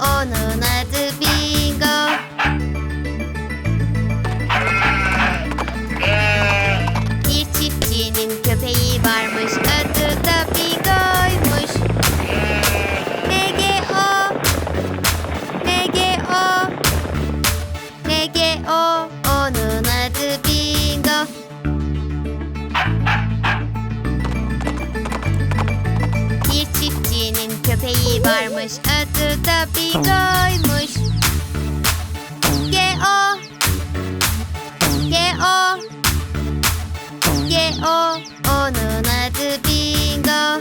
Onun adı Bingo. Bir çiftçinin köpeği varmış. Adı da Bingo'ymuş. NGO. NGO. NGO. Onun adı Bingo. Bir çiftçinin köpeği varmış adı da Bigo'ymuş. G-O G-O G-O Onun adı Bingo.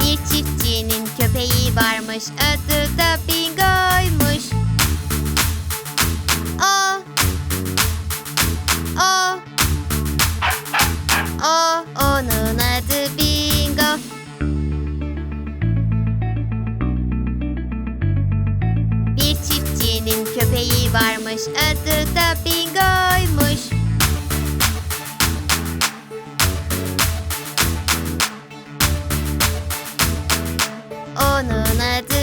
Bir çiftçinin köpeği varmış adı da Bingo. Alta pingoymuş Onun adı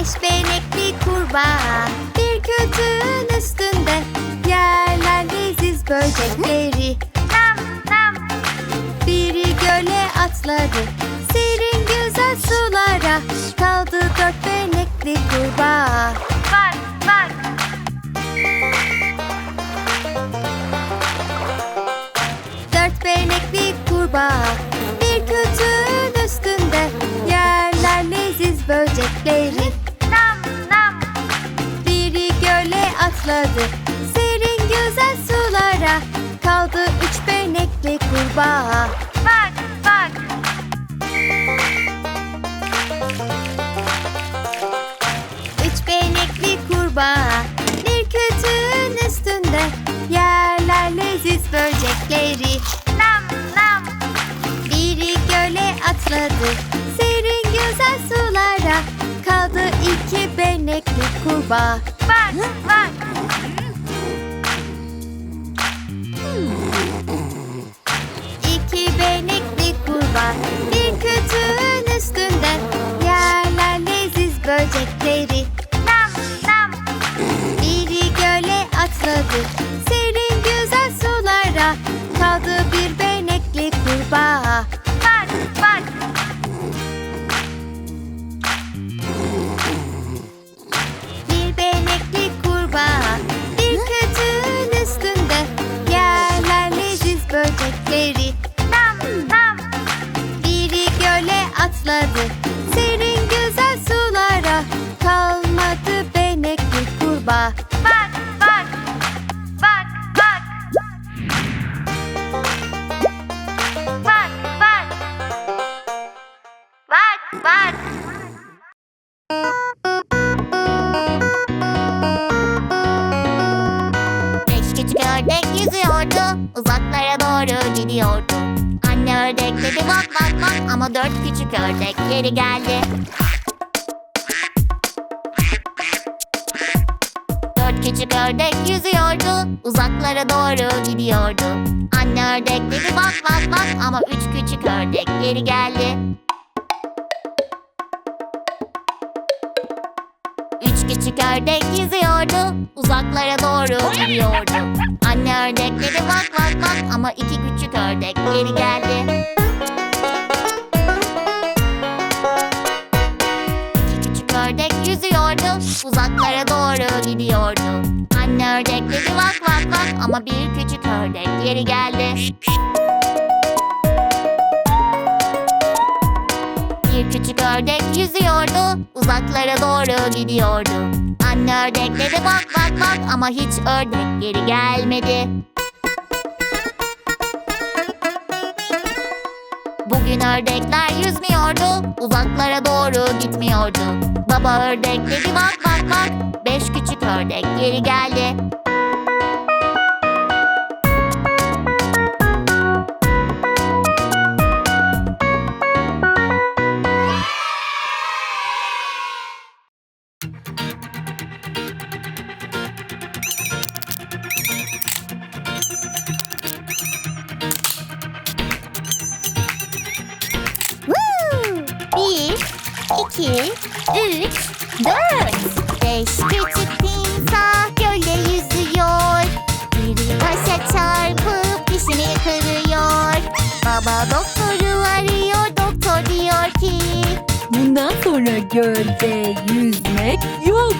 Beş benekli kurbağa bir kütüğün üstünde yerler leziz böcekleri. Nam nam. Biri göle atladı serin güzel sulara kaldı dört atladı serin güzel sulara kaldı üç benekli kurbağa. İki benekli kurbağa. Bak bak. İki benekli kurbağa bir kütüğün üstünde yerler leziz böcekleri. Nam nam. Biri göle atladı serin güzel sulara kaldı bir benekli kurbağa. Bak bak. Kurbağa. Bak bak bak bak. Bak bak. Bak bak. Beş küçük ördek yüzüyordu Uzaklara doğru gidiyordu Anne ördek dedi bak bak bak Ama dört küçük ördek geri geldi Küçük ördek yüzüyordu Uzaklara doğru gidiyordu. Anne ördek dedi bak bak bak. Ama üç küçük ördek geri geldi. Üç küçük ördek yüzüyordu Uzaklara doğru gidiyordu. Anne ördek dedi bak bak bak. Ama iki küçük ördek geri geldi yüzüyordu Uzaklara doğru gidiyordu. Anne ördek dedi bak bak bak Ama bir küçük ördek geri geldi. Bir küçük ördek yüzüyordu Uzaklara doğru gidiyordu. Anne ördek dedi bak bak bak Ama hiç ördek geri gelmedi Bugün ördekler yüzmüyordu Uzaklara doğru gitmiyordu. Baba ördek dedi bak bak bak Beş küçük ördek geri geldi iki, üç, dört. Beş küçük timsah gölde yüzüyor. Biri taşa çarpıp dişini kırıyor. Baba doktoru arıyor, doktor diyor ki... Bundan sonra gölde yüzmek yok.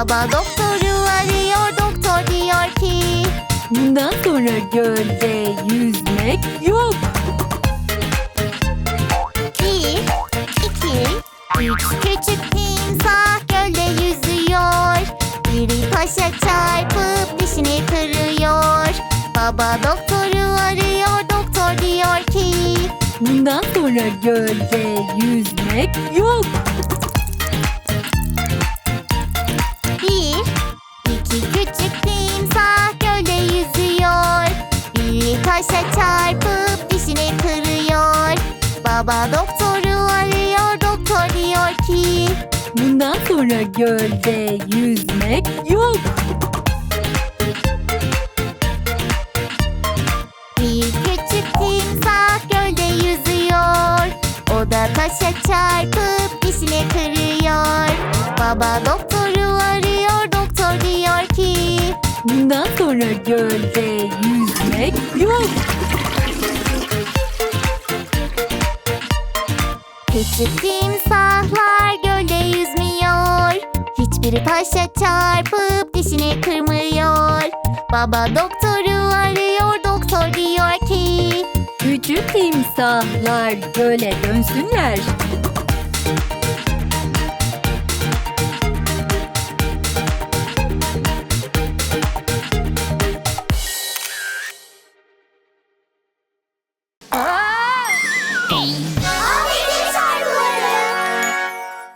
Baba doktoru arıyor, doktor diyor ki... Bundan sonra gölde yüzmek yok. Bir, iki, üç küçük timsah gölde yüzüyor. Biri taşa çarpıp dişini kırıyor. Baba doktoru arıyor, doktor diyor ki... Bundan sonra gölde yüzmek yok. taşa çarpıp dişini kırıyor. Baba doktoru arıyor, doktor diyor ki... Bundan sonra gölde yüzmek yok. Bir küçük timsah gölde yüzüyor. O da taşa çarpıp dişini kırıyor. Baba doktoru arıyor, doktor diyor ki... Bundan sonra gölde yok. Küçük timsahlar gölde yüzmüyor. Hiçbiri taşa çarpıp dişini kırmıyor. Baba doktoru arıyor, doktor diyor ki... Küçük timsahlar göle dönsünler.